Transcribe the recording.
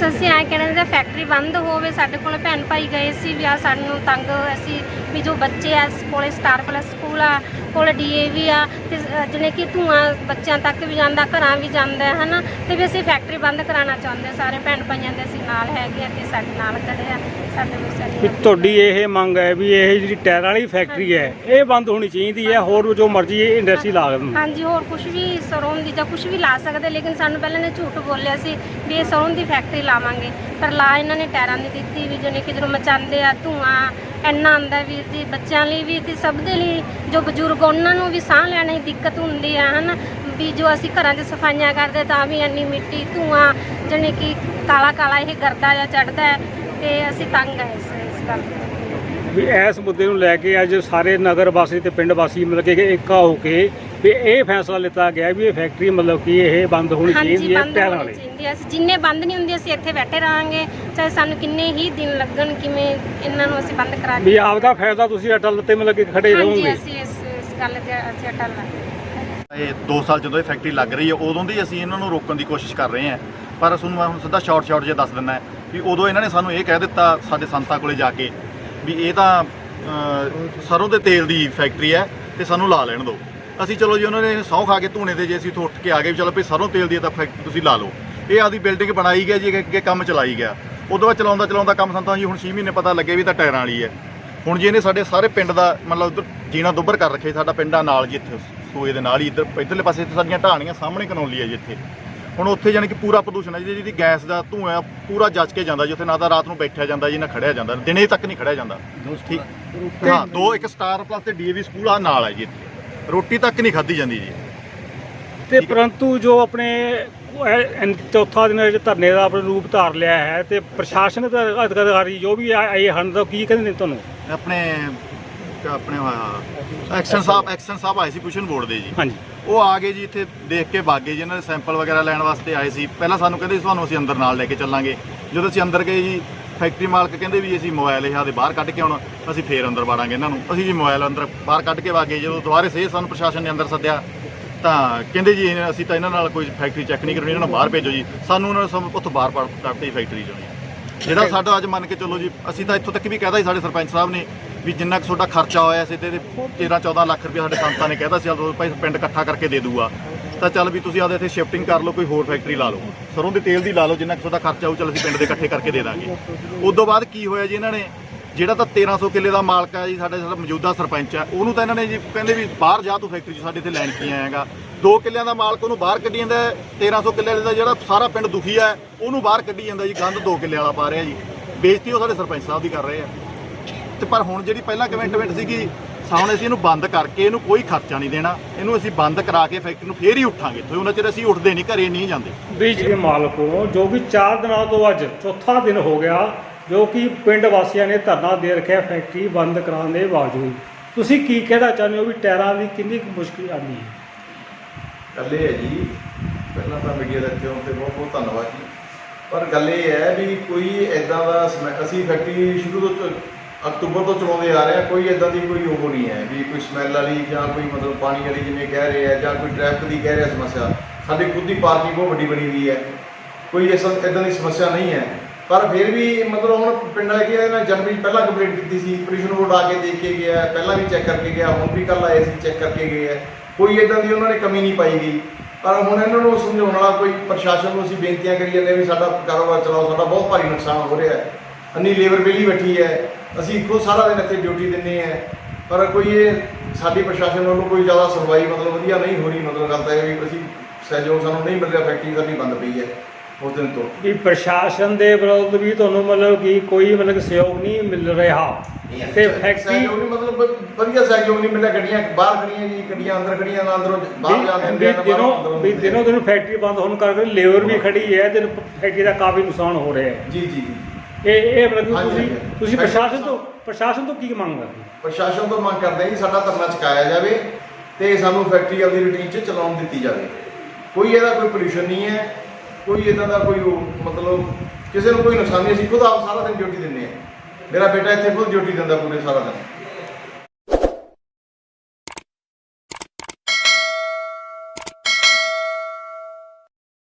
ਬਸ ਅਸੀਂ ਐਂ ਕਹਿਣਾ ਚਾਹੁੰਦੇ ਫੈਕਟਰੀ ਬੰਦ ਹੋਵੇ, ਸਾਡੇ ਕੋਲ ਭੈਣ ਭਾਈ ਗਏ ਸੀ ਵੀ ਆ ਸਾਨੂੰ ਤੰਗ ਅਸੀਂ ਵੀ ਜੋ ਬੱਚੇ ਆ ਕੋਲੇ ਸਟਾਰ ਪਲੱਸ ਸਕੂਲ ਆ ਕੋਲ ਡੀਏਵੀ ਆ ਤੇ ਜਿਹਨੇ ਕਿ ਧੂਆਂ ਬੱਚਿਆਂ ਤੱਕ ਵੀ ਜਾਂਦਾ ਘਰਾਂ ਵੀ ਜਾਂਦਾ ਹੈ ਹਨਾ? ਤੇ ਵੀ ਅਸੀਂ ਫੈਕਟਰੀ ਬੰਦ ਕਰਾਉਣਾ ਚਾਹੁੰਦੇ। ਸਾਰੇ ਭੈਣ ਭਾਈਆਂ ਦੇ ਅਸੀਂ ਨਾਲ ਹੈਗੇ ਆ ਤੇ ਸਾਡੇ ਨਾਲ ਖੜੇ ਆ ਸਾਡੇ ਵੀ ਵਿਚਾਰੇ ਤੁਹਾਡੀ ਇਹ ਮੰਗ ਹੈ ਵੀ ਇਹ ਜਿਹੜੀ ਟਾਇਰਾਂ ਵਾਲੀ ਫੈਕਟਰੀ ਹੈ ਇਹ ਬੰਦ ਹੋਣੀ ਚਾਹੀਦੀ ਹੈ ਹੋਰ ਜੋ ਮਰਜ਼ੀ ਇੰਡਸਟਰੀ ਲਾ ਦੇਣ। ਹਾਂਜੀ ਹੋਰ ਕੁਝ ਵੀ ਸਰੋਂ ਦੀ ਜਾਂ ਕੁਝ ਵੀ ਲਾ ਸਕਦੇ ਲੇਕਿਨ ਸਾਨੂੰ ਪਹਿਲਾਂ ਨੇ ਝੂਠ ਬੋਲਿਆ ਸੀ ਵੀ ਇਹ ਸਰੋਂ ਦੀ ਫੈਕਟਰੀ ਲਾਵਾਂਗੇ। ਪਰ ਲਾ ਇਹਨਾਂ ਨੇ ਟਾਇਰਾਂ ਦੀ ਦਿੱਤੀ ਵੀ ਜਿਹਨੇ ਕਿ ਜਦੋਂ ਮਚਾਉਂਦੇ ਆ ਧੂਆਂ ਇੰਨਾ ਆਉਂਦਾ ਵੀਰ ਜੀ, ਬੱਚਿਆਂ ਲਈ ਵੀ ਤੇ ਸਭ ਦੇ ਲਈ, ਜੋ ਬਜ਼ੁਰਗ ਉਹਨਾਂ ਨੂੰ ਵੀ ਸਾਹ ਲੈਣ ਦੀ ਦਿੱਕਤ ਹੁੰਦੀ ਆ, ਹਨਾ? ਵੀ ਜੋ ਅਸੀਂ ਘਰਾਂ 'ਚ ਸਫਾਈਆਂ ਕਰਦੇ ਤਾਂ ਵੀ ਇੰਨੀ ਮਿੱਟੀ, ਧੂਆਂ ਜਿਹਨੇ ਕਿ ਕਾਲਾ ਕਾਲਾ ਇਹ ਗਰਦਾ ਜਾਂ ਚੜਦਾ ਹੈ, ਤੇ ਅਸੀਂ ਤੰਗ ਆ ਇਸ ਗੱਲ ਤੋਂ। ਵੀ ਇਸ ਮੁੱਦੇ ਨੂੰ ਲੈ ਕੇ ਅੱਜ ਸਾਰੇ ਨਗਰ ਵਾਸੀ ਤੇ ਪਿੰਡ ਵਾਸੀ ਮਤਲਬ ਕਿ ਇੱਕਾ ਹੋ ਕੇ ਵੀ ਇਹ ਫੈਸਲਾ ਲਿੱਤਾ ਗਿਆ ਵੀ ਇਹ ਫੈਕਟਰੀ ਮਤਲਬ ਕਿ ਇਹ ਬੰਦ ਹੋਣੀ ਹਾਂਜੀ ਚਾਹੀਦੀ ਹੈ ਬੰਦ ਟਾਇਰਾਂ ਹੋਣੀ ਵਾਲੀ। ਅਸੀਂ ਜਿੰਨੇ ਬੰਦ ਨਹੀਂ ਹੁੰਦੀ ਅਸੀਂ ਇੱਥੇ ਬੈਠੇ ਰਹਾਂਗੇ। ਚਾਹੇ ਸਾਨੂੰ ਕਿੰਨੇ ਹੀ ਦਿਨ ਲੱਗਣ ਕਿਵੇਂ ਇਹਨਾਂ ਨੂੰ ਅਸੀਂ ਬੰਦ ਕਰਾ ਵੀ ਆਪਦਾ ਫਾਇਦਾ ਤੁਸੀਂ ਅਟਲ ਤੇ ਮਤਲਬ ਕਿ ਖੜੇ ਹਾਂਜੀ ਰਹੋਗੇ। ਅਸੀਂ ਇਸ ਇਸ ਗੱਲ ਤੇ ਅਸੀਂ ਅਟਲ ਹਾਂ ਇਹ 2 ਸਾਲ ਜਦੋਂ ਇਹ ਫੈਕਟਰੀ ਲੱਗ ਰਹੀ ਹੈ ਉਦੋਂ ਦੀ ਅਸੀਂ ਇਹਨਾਂ ਨੂੰ ਰੋਕਣ ਦੀ ਕੋਸ਼ਿਸ਼ ਕਰ ਰਹੇ ਹਾਂ। ਪਰ ਤੁਹਾਨੂੰ ਮੈਂ ਹੁਣ ਸਿੱਧਾ ਸ਼ਾਰਟ ਸ਼ਾਰਟ ਜਿਹਾ ਦੱਸ ਦਿੰਦਾ ਵੀ ਉਦੋਂ ਇਹਨਾਂ ਨੇ ਸਾਨੂੰ ਇਹ ਕਹਿ ਦਿੱਤਾ ਸਾਡੇ ਸੰਤਾਂ ਕੋਲੇ ਜਾ ਕੇ ਵੀ ਇਹ ਤਾਂ ਅਹ, ਸਰੋਂ ਦੇ ਤੇਲ ਦੀ ਫੈਕਟਰੀ ਹੈ ਤੇ ਸਾਨੂੰ ਲਾ ਲੈਣ ਦਿਓ। ਅਸੀਂ ਚਲੋ ਜੀ ਉਹਨਾਂ ਨੇ ਸਹੁੰ ਖਾ ਕੇ ਧੂਣੇ ਦੇ ਜੇ ਅਸੀਂ ਉੱਠ ਕੇ ਆ ਗਏ ਵੀ ਚਲੋ ਵੀ ਸਰੋਂ ਤੇਲ ਦੀ ਤਾਂ ਫੈਕਟਰੀ ਤੁਸੀਂ ਲਾ ਲਓ। ਇਹ ਆਦੀ ਬਿਲਡਿੰਗ ਬਣਾਈ ਗਿਆ ਜੀ ਅੱਗੇ- ਅੱਗੇ ਕੰਮ ਚਲਾਈ ਗਿਆ। ਉਦੋਂ ਬਾਅਦ ਚਲਾਉਂਦਾ ਚਲਾਉਂਦਾ ਕੰਮ ਸਾਨੂੰ ਤਾਂ ਜੀ ਹੁਣ 6 ਮਹੀਨੇ ਪਤਾ ਲੱਗੇ ਵੀ ਇਹ ਤਾਂ ਟਾਇਰਾਂ ਵਾਲੀ ਹੈ। ਹੁਣ ਜੀ ਇਹਨੇ ਸਾਡੇ ਸਾਰੇ ਪਿੰਡ ਦਾ ਮਤਲਬ ਉੱਧਰ ਜੀਣਾ ਦੁੱਬਰ ਕਰ ਰੱਖੇ ਜੀ, ਸਾਡਾ ਪਿੰਡਾਂ ਨਾਲ ਜੀ ਇੱਥੇ ਸੂਏ ਦੇ ਨਾਲ ਹੀ। ਇੱਧਰ ਇੱਧਰਲੇ ਪਾਸੇ ਇੱਥੇ ਸਾਡੀਆਂ ਢਾਣੀਆਂ ਸਾਹਮਣੇ ਕਨੌਲੀ ਹੈ ਜੀ ਇੱਥੇ। ਹੁਣ ਉੱਥੇ ਜਾਣੀ ਕਿ ਪੂਰਾ ਪ੍ਰਦੂਸ਼ਣ ਹੈ ਜਿਹਦੀ ਗੈਸ ਦਾ ਧੂਆਂ ਪੂਰਾ ਜੱਜ ਕੇ ਜਾਂਦਾ ਜੀ ਉੱਥੇ ਨਾ ਤਾਂ ਰਾਤ ਨੂੰ ਬੈਠਿਆ ਜਾਂਦਾ ਜੀ ਨਾ ਖੜਿਆ ਜਾਂਦਾ ਦਿਨੇ ਤੱਕ ਨਹੀਂ ਖੜਿਆ ਜਾਂਦਾ। ਠੀਕ। ਹਾਂ ਦੋ ਇੱਕ ਸਟਾਰ ਪਲੱਸ ਤੇ ਡੀਏਵੀ ਸਕੂਲ ਆ ਨਾਲ ਹੈ ਜੀ ਇੱਥੇ। ਰੋਟੀ ਤੱਕ ਨਹੀਂ ਖਾਧੀ ਜਾਂਦੀ ਜੀ। ਤੇ ਪਰੰਤੂ ਜੋ ਆਪਣੇ ਚੌਥਾ ਦਿਨ ਧਰਨੇ ਦਾ ਆਪਣਾ ਰੂਪ ਧਾਰ ਲਿਆ ਹੈ ਤੇ ਪ੍ਰਸ਼ਾਸਨ ਦੇ ਅਧਿਕਾਰੀ ਜੋ ਵੀ ਆਏ ਹਨ ਤਾਂ ਕੀ ਕਹਿੰਦੇ ਨੇ ਤੁਹਾਨੂੰ? ਆਪਣੇ ਆਪਣੇ ਐਕਸ਼ਨ ਸਾਹਿਬ ਐਕਸ਼ਨ ਸਾਹਿਬ ਆਏ ਸੀ ਕੁਸ਼ਨ ਬੋਰਡ ਦੇ ਜੀ। ਹਾਂਜੀ। ਉਹ ਆ ਗਏ ਜੀ ਇੱਥੇ ਦੇਖ ਕੇ ਭਾਗੇ ਜੀ। ਇਹਨਾਂ ਦੇ ਸੈਂਪਲ ਵਗੈਰਾ ਲੈਣ ਵਾਸਤੇ ਆਏ ਸੀ। ਪਹਿਲਾਂ ਸਾਨੂੰ ਕਹਿੰਦੇ ਸੀ ਤੁਹਾਨੂੰ ਅਸੀਂ ਅੰਦਰ ਨਾਲ ਲੈ ਕੇ ਚੱਲਾਂਗੇ। ਜਦੋਂ ਅਸੀਂ ਅੰਦਰ ਗਏ ਜੀ ਫੈਕਟਰੀ ਮਾਲਕ ਕਹਿੰਦੇ ਵੀ ਅਸੀਂ ਮੋਬਾਈਲ ਇਹ ਆਦੇ ਬਾਹਰ ਕੱਢ ਕੇ ਆਉਣਾ ਅਸੀਂ ਫੇਰ ਅੰਦਰ ਵਾੜਾਂਗੇ ਇਹਨਾਂ ਨੂੰ। ਅਸੀਂ ਜੀ ਮੋਬਾਈਲ ਅੰਦਰ ਬਾਹਰ ਕੱਢ ਕੇ ਵਾਗੇ ਜਦੋਂ ਦੁਬਾਰੇ ਸੇ ਸਾਨੂੰ ਪ੍ਰਸ਼ਾਸਨ ਨੇ ਅੰਦਰ ਸੱਦਿਆ ਤਾਂ ਕਹਿੰਦੇ ਜੀ ਅਸੀਂ ਤਾਂ ਇਹਨਾਂ ਨਾਲ ਕੋਈ ਫੈਕਟਰੀ ਚੈੱਕ ਨਹੀਂ ਕਰਨੀ ਇਹਨਾਂ ਨੂੰ ਬਾਹਰ ਭੇਜੋ ਜੀ। ਸਾਨੂੰ ਉਹਨਾਂ ਨੇ ਉੱਥੋਂ ਬਾਹਰ ਪਾ- ਕੱਢਤੀ ਫੈਕਟਰੀ ਚੋਂ ਜਿਹੜਾ ਸਾਡਾ ਅੱਜ ਮੰਨ ਕੇ ਚੱਲੋ ਜੀ ਅਸੀਂ ਤਾਂ ਇੱਥੋਂ ਤੱਕ ਵੀ ਕਹਿਦਾ ਸੀ ਸਾਡੇ ਸਰਪੰਚ ਸਾਹਿਬ ਨੇ ਵੀ ਜਿੰਨਾ ਕੁ ਤੁਹਾਡਾ ਖਰਚਾ ਹੋਇਆ ਸੀ ਤੇ 13 14 ਲੱਖ ਰੁਪਏ ਸਾਡੇ ਸੰਤਾਂ ਨੇ ਕਹਿਦਾ ਸੀ, ਚਲੋ ਭਾਈ ਪਿੰਡ ਇਕੱਠਾ ਕਰਕੇ ਦੇ ਦੂਗਾ। ਤਾਂ ਚੱਲ ਵੀ ਤੁਸੀਂ ਆਦੇ ਇੱਥੇ ਸ਼ਿਫਟਿੰਗ ਕਰ ਲਓ, ਕੋਈ ਹੋਰ ਫੈਕਟਰੀ ਲਾ ਲਓ। ਸਰੋਂ ਦੇ ਤੇਲ ਦੀ ਲਾ ਲਓ, ਜਿੰਨਾ ਕੁ ਤੁਹਾਡਾ ਖਰਚਾ ਹੋਊ, ਚੱਲ ਅਸੀਂ ਪਿੰਡ ਦੇ ਇਕੱਠੇ ਕਰਕੇ ਦੇ ਦਾਂਗੇ। ਉਸ ਤੋਂ ਬਾਅਦ ਕੀ ਹੋਇਆ ਜੀ ਇਹਨਾਂ ਨੇ, ਜਿਹੜਾ ਤਾਂ 1300 ਕਿੱਲੇ ਦਾ ਮਾਲਕ ਹੈ ਜੀ, ਸਾਡੇ ਸਾਡਾ ਮੌਜੂਦਾ ਸਰਪੰਚ ਹੈ ਉਹਨੂੰ ਤਾਂ ਇਹਨਾਂ ਨੇ ਜੀ ਕਹਿੰਦੇ ਵੀ ਬਾਹਰ ਜਾ ਤੂੰ ਫੈਕਟਰੀ 'ਚ, ਸਾਡੇ ਇੱਥੇ ਲੈਣ ਕੀ ਆਏਗਾ। ਦੋ ਕਿੱਲਿਆਂ ਦਾ ਮਾਲਕ ਉਹਨੂੰ ਬਾਹਰ ਕੱਢੀ ਜਾਂਦਾ ਹੈ। 1300 ਕਿੱਲੇ ਦਾ ਜਿਹੜਾ ਸਾਰਾ ਪਿੰਡ ਦੁਖੀ ਹੈ ਉਹਨੂੰ ਬਾਹਰ ਕੱਢੀ ਜਾਂਦਾ ਜੀ, ਗੰਦ ਦੋ ਕਿੱਲੇ ਵਾਲਾ ਪਾ ਰਿਹਾ ਜੀ। ਬੇਇੱਜ਼ਤੀ ਉਹ ਸਾਡੇ ਸਰਪੰਚ ਸਾਹਿਬ ਦੀ ਕਰ ਰਹੇ ਆ। ਤੇ ਪਰ ਹੁਣ ਜਿਹੜੀ ਪਹਿਲਾਂ ਕਮਿਟਮੈਂਟ ਸੀਗੀ ਸਾਹਮਣੇ ਅਸੀਂ ਇਹਨੂੰ ਬੰਦ ਕਰਕੇ ਇਹਨੂੰ ਕੋਈ ਖਰਚਾ ਨਹੀਂ ਦੇਣਾ। ਇਹਨੂੰ ਅਸੀਂ ਬੰਦ ਕਰਾ ਕੇ ਫੈਕਟਰੀ ਨੂੰ ਫੇਰ ਹੀ ਉੱਠਾਂਗੇ। ਤੇ ਉਹਨਾਂ ਚਿਰ ਅਸੀਂ ਉੱਠਦੇ ਨਹੀਂ ਘਰੇ ਨਹੀਂ ਜਾਂਦੇ। ਬੀਜ ਦੇ ਮਾਲਕੋ ਜੋ ਕਿ 4 ਦਿਨਾਂ ਤੋਂ ਅੱਜ ਚੌਥਾ ਦਿਨ ਹੋ ਗਿਆ ਜੋ ਕਿ ਪਿੰਡ ਵਾਸੀਆਂ ਨੇ ਧਰਨਾ ਦੇ ਰੱਖਿਆ ਫੈਕਟਰੀ ਬੰਦ ਕਰਾਉਣ ਦੇ ਬਾਵਜੂਦ। ਤੁਸੀਂ ਕੀ ਕਹਿਣਾ ਚਾਹੁੰਦੇ ਹੋ ਵੀ ਟਾਇਰਾਂ ਦੀ ਕਿੰਨੀ ਕੁ ਮੁਸ਼ਕਿਲ ਆਉਂਦੀ ਹੈ? ਗੱਲ ਇਹ ਹੈ ਜੀ ਪਹਿਲਾਂ ਤਾਂ ਮੀਡੀਆ ਦੇ ਉੱਤੇ ਤੇ ਬਹੁਤ ਬਹੁਤ ਧੰਨਵਾਦ ਜੀ। ਪਰ ਗੱਲ ਇਹ ਹੈ ਵੀ ਕੋਈ ਐਦਾਂ ਦਾ ਅਸੀਂ ਫੈਕਟਰੀ ਸ਼ੁਰੂ ਤੋਂ ਅਕਤੂਬਰ ਤੋਂ ਚਲਾਉਂਦੇ ਆ ਰਹੇ ਹਾਂ ਕੋਈ ਐਦਾਂ ਦੀ ਕੋਈ ਉਹ ਨਹੀਂ ਹੈ ਵੀ ਕੋਈ ਸਮੈਲ ਵਾਲੀ ਜਾਂ ਕੋਈ ਮਤਲਬ ਪਾਣੀ ਵਾਲੀ ਜਿਵੇਂ ਕਹਿ ਰਹੇ ਆ ਜਾਂ ਕੋਈ ਟ੍ਰੈਫਿਕ ਦੀ ਕਹਿ ਰਿਹਾ ਸਮੱਸਿਆ। ਸਾਡੀ ਖੁਦ ਦੀ ਪਾਰਕਿੰਗ ਬਹੁਤ ਵੱਡੀ ਬਣੀ ਹੋਈ ਹੈ। ਕੋਈ ਇਸ ਐਦਾਂ ਦੀ ਸਮੱਸਿਆ ਨਹੀਂ ਹੈ। ਪਰ ਫਿਰ ਵੀ ਮਤਲਬ ਹੁਣ ਪਿੰਡ ਵਾਲੇ ਕੀ ਇਹਨਾਂ ਜਨਵਰੀ 'ਚ ਪਹਿਲਾਂ ਕੰਪਲੀਟ ਕੀਤੀ ਸੀ ਪੋਲਿਊਸ਼ਨ ਬੋਰਡ ਆ ਕੇ ਦੇਖ ਕੇ ਗਿਆ, ਪਹਿਲਾਂ ਵੀ ਚੈੱਕ ਕਰਕੇ ਗਿਆ, ਹੁਣ ਵੀ ਕੱਲ ਆਏ ਸੀ ਚੈੱਕ ਕਰਕੇ ਗਏ ਹੈ ਕੋਈ ਇਦਾਂ ਦੀ ਉਹਨਾਂ ਨੇ ਕਮੀ ਨਹੀਂ ਪਾਈ ਗਈ। ਪਰ ਹੁਣ ਇਹਨਾਂ ਨੂੰ ਸਮਝਾਉਣ ਵਾਲਾ ਕੋਈ ਪ੍ਰਸ਼ਾਸਨ ਨੂੰ ਅਸੀਂ ਬੇਨਤੀਆਂ ਕਰੀ ਜਾਂਦੇ ਵੀ ਸਾਡਾ ਕਾਰੋਬਾਰ ਚਲਾਓ, ਸਾਡਾ ਬਹੁਤ ਭਾਰੀ ਨੁਕਸਾਨ ਹੋ ਰਿਹਾ ਹੈ। ਅੰਨੀ ਲੇਬਰ ਵਿਹਲੀ ਬੈਠੀ ਹੈ। ਅਸੀਂ ਖੁਦ ਸਾਰਾ ਦਿਨ ਇੱਥੇ ਡਿਊਟੀ ਦਿੰਦੇ ਆ ਪਰ ਕੋਈ ਇਹ ਸਾਡੀ ਪ੍ਰਸ਼ਾਸਨ ਵੱਲੋਂ ਕੋਈ ਜ਼ਿਆਦਾ ਸੁਣਵਾਈ ਮਤਲਬ ਵਧੀਆ ਨਹੀਂ ਹੋ ਰਹੀ। ਮਤਲਬ ਗੱਲ ਤਾਂ ਇਹ ਵੀ ਅਸੀਂ ਸਹਿਯੋਗ ਸਾਨੂੰ ਨਹੀਂ ਮਿਲ ਰਿਹਾ। ਫੈਕਟਰੀ ਸਾਡੀ ਬੰਦ ਪਈ ਹੈ ਉਸ ਦਿਨ ਤੋਂ। ਵੀ ਪ੍ਰਸ਼ਾਸਨ ਦੇ ਵਿਰੁੱਧ ਵੀ ਤੁਹਾਨੂੰ ਮਤਲਬ ਕਿ ਕੋਈ ਮਤਲਬ ਸਹਿਯੋਗ ਨਹੀਂ ਮਿਲ ਰਿਹਾ। ਤੇ ਫੈਕਟਰੀ ਸਹਿਯੋਗ ਨਹੀਂ ਮਤਲਬ ਵਧੀਆ ਸਹਿਯੋਗ ਨਹੀਂ ਮਿਲਿਆ। ਗੱਡੀਆਂ ਬਾਹਰ ਖੜੀਆਂ ਜੀ ਗੱਡੀਆਂ ਅੰਦਰ ਖੜੀਆਂ ਨਾ ਅੰਦਰੋਂ ਬਾਹਰ ਜਾਣ ਦਿੰਦੇ ਨਾ ਦਿਨੋਂ ਵੀ। ਦਿਨੋਂ ਦਿਨ ਫੈਕਟਰੀ ਬੰਦ ਹੋਣ ਕਰਕੇ ਲੇਬਰ ਵੀ ਖੜੀ ਹੈ ਤੇ ਫੈਕਟਰੀ ਦਾ ਕਾਫੀ ਨੁਕਸਾਨ ਹੋ ਰਿਹਾ ਹੈ। ਜੀ ਜੀ। ਇਹ ਇਹ ਮਤਲਬ ਕਿ ਹਾਂਜੀ, ਤੁਸੀਂ ਹਾਂਜੀ। ਤੁਸੀਂ ਪ੍ਰਸ਼ਾਸਨ ਤੋਂ ਪ੍ਰਸ਼ਾਸਨ ਤੋਂ ਕੀ ਮੰਗ ਕਰਦੇ ਹੋ? ਪ੍ਰਸ਼ਾਸਨ ਤੋਂ ਮੰਗ ਕਰਦੇ ਹਾਂ ਜੀ ਸਾਡਾ ਧਰਨਾ ਚੁਕਾਇਆ ਜਾਵੇ ਤੇ ਸਾਨੂੰ ਫੈਕਟਰੀ ਆਪਦੀ ਰੂਟੀਨ 'ਚ ਚਲਾਉਣ ਦਿੱਤੀ ਜਾਵੇ ਕੋਈ ਇਹਦਾ ਕੋਈ ਪੋਲੂਸ਼ਨ ਨਹੀਂ ਹੈ ਕੋਈ ਇਦਾਂ ਦਾ ਕੋਈ ਉਹ ਮਤਲਬ ਕਿਸੇ ਨੂੰ ਕੋਈ ਨੁਕਸਾਨ ਨਹੀਂ ਅਸੀਂ ਖੁਦ ਆਪ ਸਾਰਾ ਦਿਨ ਡਿਊਟੀ ਦਿੰਦੇ ਆ ਮੇਰਾ ਬੇਟਾ ਇੱਥੇ ਖੁਦ ਡਿਊਟੀ ਦਿੰਦਾ ਪੂਰੇ ਸਾਰਾ ਦਿਨ